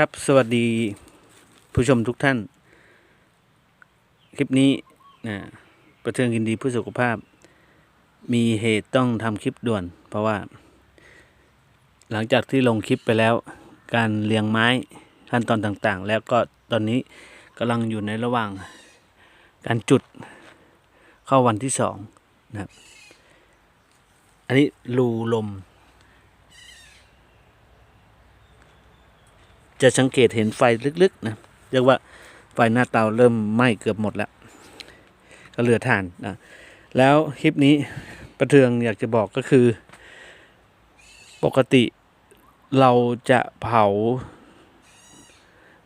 ครับสวัสดีผู้ชมทุกท่าน คลิปนี้นะประเทืองกินดีเพื่อสุขภาพ มีเหตุต้องทำคลิปด่วน เพราะว่า หลังจากที่ลงคลิปไปแล้ว การเลี้ยงไม้ขั้นตอนต่างๆ แล้วก็ตอนนี้กำลังอยู่ในระหว่าง การจุดเข้าวันที่สองนะครับ อันนี้รูลม จะสังเกตเห็นไฟลึกๆนะเรียกว่าไฟหน้าเตาเริ่มไหม้เกือบหมดแล้ว ก็เหลือถ่านนะแล้วคลิปนี้ประเทืองอยากจะบอกก็คือ ปกติเราจะเผา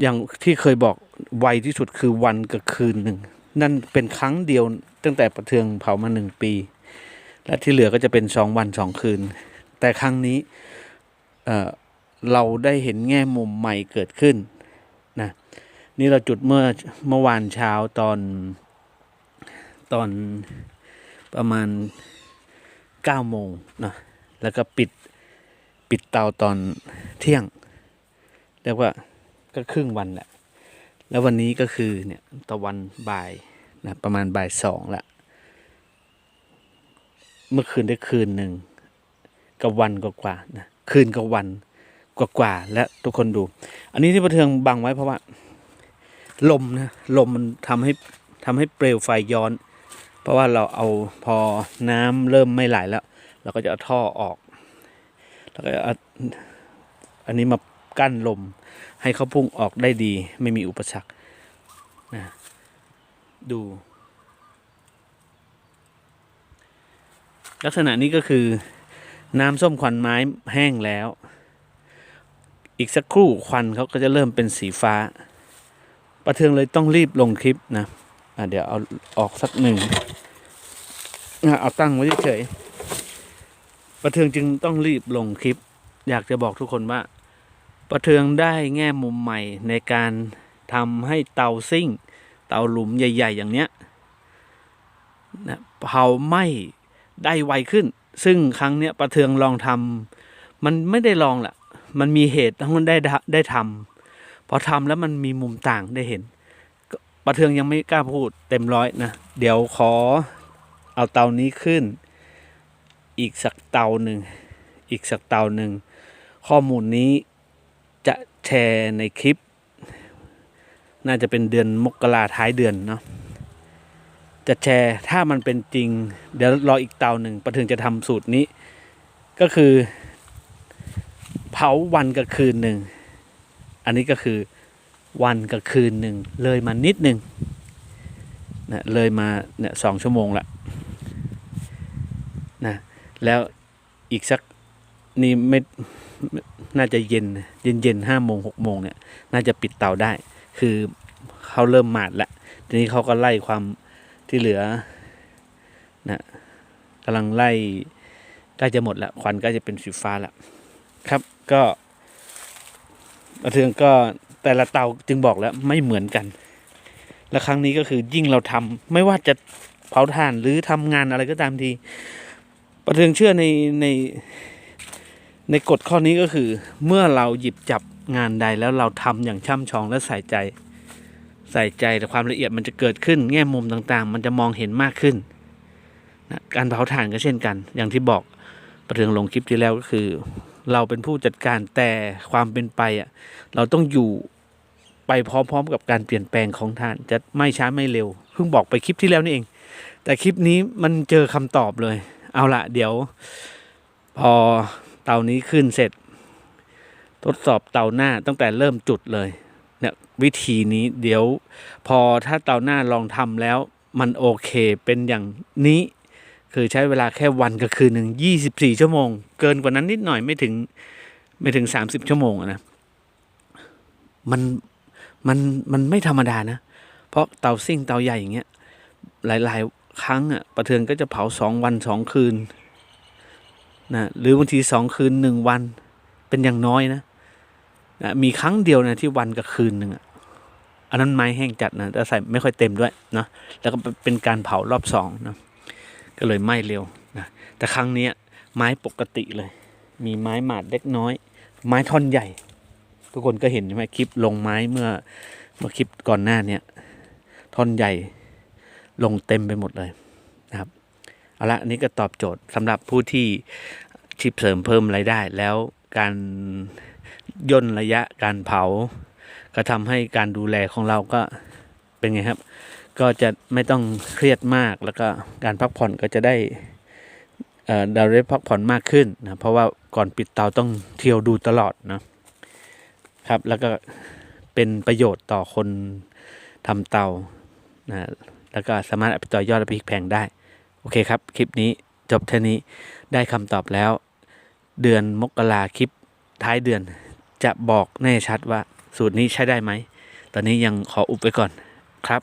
อย่างที่เคยบอกไวที่สุดคือวันกับคืนหนึ่ง นั่นเป็นครั้งเดียวตั้งแต่ประเทืองเผามาหนึ่งปี และที่เหลือก็จะเป็นสองวันสองคืน แต่ครั้งนี้ เอ่อ เราได้เห็นแง่มุมใหม่เกิดขึ้นนะนี่เราจุดเมื่อเมื่อวานเช้าตอนตอนประมาณเก้าโมงนะแล้วก็ปิดปิดเตาตอนเที่ยง เรียกว่าก็ครึ่งวันแหละ แล้ววันนี้ก็คือเนี่ยตะวันบ่ายนะประมาณบ่ายสองละเมื่อคืนได้คืนหนึ่งกับวันกว่าๆนะคืนกับวัน กว่าๆและทุกคนดู อันนี้ที่ประเทืองบังไว้เพราะว่า ลมนะลมมันทำให้ทำให้เปลวไฟย้อน เพราะว่าเราเอาพอน้ำเริ่มไม่ไหลแล้ว เราก็จะเอาท่อออก แล้วก็เอาอันนี้มากั้นลม ให้เขาพุ่งออกได้ดี ไม่มีอุปสรรคนะดู ลักษณะนี้ก็คือ น้ำส้มควันไม้แห้งแล้ว อีกสักครู่ควันเขาก็จะเริ่มเป็นสีฟ้า ประเทืองเลยต้องรีบลงคลิปนะะเดี๋ยวเอาออกสักหนึ่งเอาตั้งไว้เฉยๆประเทืองจึงต้องรีบลงคลิป อยากจะบอกทุกคนว่า ประเทืองได้แง่มุมใหม่ในการทำให้เตาซิ่ง เตาหลุมใหญ่ ๆ อย่างเนี้ยนะเผาไหม้ได้ไวขึ้น ซึ่งครั้งเนี้ยประเทืองลองทำมันไม่ได้ลองแหละ มันมีเหตุต้องได้ได้ทำพอทำแล้วมันมีมุมต่างได้เห็นประเทืองยังไม่กล้าพูดเต็มร้อยนะ เดี๋ยวขอเอาเตานี้ขึ้น อีกสักเตาหนึ่ง อีกสักเตาหนึ่ง ข้อมูลนี้จะแชร์ในคลิป น่าจะเป็นเดือนมกราท้ายเดือนเนาะจะแชร์ถ้ามันเป็นจริง เดี๋ยวรออีกเตาหนึ่งประเทืองจะทำสูตรนี้ ก็คือ เผาวันกับคืนหนึ่ง อันนี้ก็คือวันกับคืนหนึ่งเลยมานิดหนึ่งนะเลยมาเนี่ยสองชั่วโมงละนะแล้วอีกสักนี่ไม่ไม่น่าจะเย็นเย็นเย็นห้าโมงหกโมงเนี่ยน่าจะปิดเตาได้ คือเขาเริ่มหมาดละทีนี้เขาก็ไล่ความที่เหลือนะกำลังไล่ใกล้จะหมดละควันใกล้จะเป็นสีฟ้าละครับ ก็ประเทืองก็แต่ละเตาจึงบอกแล้วไม่เหมือนกัน และครั้งนี้ก็คือยิ่งเราทำไม่ว่าจะเผาถ่านหรือทำงานอะไรก็ตามทีประเทืองเชื่อในในในกฎข้อนี้ก็คือ เมื่อเราหยิบจับงานใดแล้วเราทำอย่างช่ำชองและใส่ใจ ใส่ใจแต่ความละเอียดมันจะเกิดขึ้น แง่มุมต่างๆ มันจะมองเห็นมากขึ้นนะการเผาถ่านก็เช่นกัน อย่างที่บอกประเทืองลงคลิปที่แล้วก็คือ เราเป็นผู้จัดการแต่ความเป็นไปอะเราต้องอยู่ไปพร้อมๆ กับการเปลี่ยนแปลงของท่านจะไม่ช้าไม่เร็วเพิ่งบอกไปคลิปที่แล้วนี่เอง แต่คลิปนี้มันเจอคำตอบเลย เอาละเดี๋ยว พอเตานี้ขึ้นเสร็จ ทดสอบเตาหน้าตั้งแต่เริ่มจุดเลยเนี่ยวิธีนี้เดี๋ยว พอถ้าเตาหน้าลองทำแล้ว มันโอเคเป็นอย่างนี้ คือใช้เวลาแค่วันกับคืนหนึ่งยี่สิบสี่ชั่วโมง เกินกว่านั้นนิดหน่อยไม่ถึงไม่ถึงสามสิบชั่วโมงนะมันมันมันไม่ธรรมดานะ เพราะเตาซิ่งเตาใหญ่อย่างเงี้ยหลาย ๆ ครั้งอะประเทืองก็จะเผาสองวันสองคืนนะหรือบางทีสองคืนหนึ่งวันเป็นอย่างน้อยนะนะมีครั้งเดียวนะที่วันกับคืนหนึ่งอะอันนั้นไม้แห้งจัดนะแต่ใส่ไม่ค่อยเต็มด้วยเนาะแล้วก็เป็นการเผารอบสองนะ ก็เลยไหม้เร็วนะแต่ครั้งนี้ไม้ปกติเลย มีไม้หมาดเล็กน้อย ไม้ท่อนใหญ่ ทุกคนก็เห็นใช่ไหมคลิปลงไม้เมื่อเมื่อคลิปก่อนหน้าเนี้ยท่อนใหญ่ลงเต็มไปหมดเลยนะครับเอาละอันนี้ก็ตอบโจทย์สำหรับผู้ที่ชิปเสริมเพิ่มรายได้ แล้วการย่นระยะการเผา ก็ทำให้การดูแลของเราก็เป็นไงครับ ก็จะไม่ต้องเครียดมากแล้วก็การพักผ่อนก็จะได้เอ่อเราได้พักผ่อนมากขึ้นนะเพราะว่าก่อนปิดเตาต้องเที่ยวดูตลอดนะครับ แล้วก็เป็นประโยชน์ต่อคนทำเตานะแล้วก็สามารถเอาไปต่อยอดและพลิกแพงได้ โอเคครับ คลิปนี้จบเท่านี้ได้คำตอบแล้ว เดือนมกราคลิปท้ายเดือนจะบอกแน่ชัดว่าสูตรนี้ใช้ได้ไหม ตอนนี้ยังขออุบไว้ก่อนครับ